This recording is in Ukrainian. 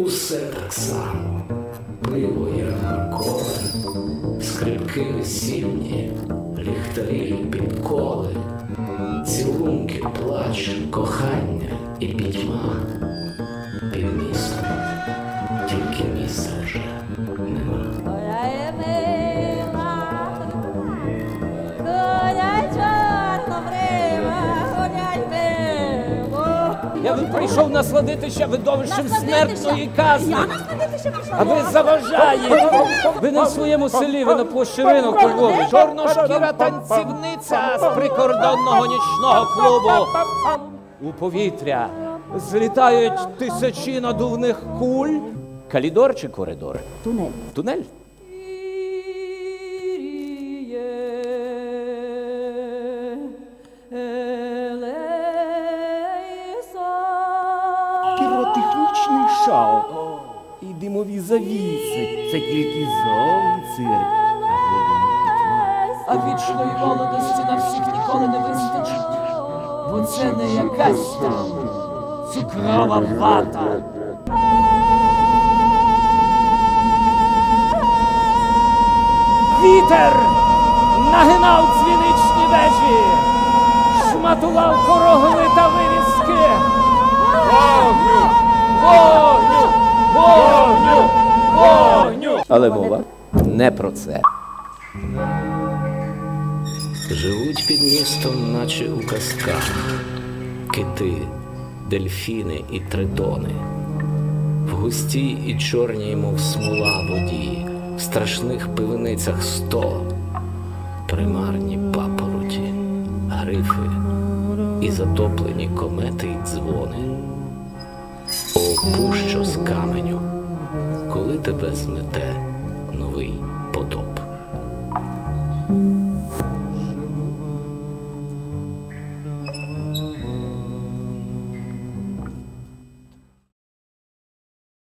усе так само. І ранкове, скрипки весільні, ліхтарі підколи, цілунки, плач, кохання і пітьма. Під містом Я би прийшов насладитися видовищем смертної казни. Я насладитися прийшла. А ви заважаєте! Ви в своєму селі, ви на площі ринок Львові. Чорношкіра танцівниця з прикордонного нічного клубу. У повітря злітають тисячі надувних куль. Калідор чи коридор? Тунель. Тунель? Шоу. І димові завіси. Це тільки зовні цирк, а глибині пітьма. А вічної молодості на всіх ніколи не вистачить. Бо це не якась там цукрова вата. Вітер нагинав дзвіничні вежі, шматував корогли Але мова не про це. Живуть під містом, наче у казках, кити, дельфіни і тритони. В густій і чорній, мов смола воді, в страшних пивницях сто, примарні папороті, грифи і затоплені комети й дзвони. О, пущо з каменю, тебе змете новий потоп.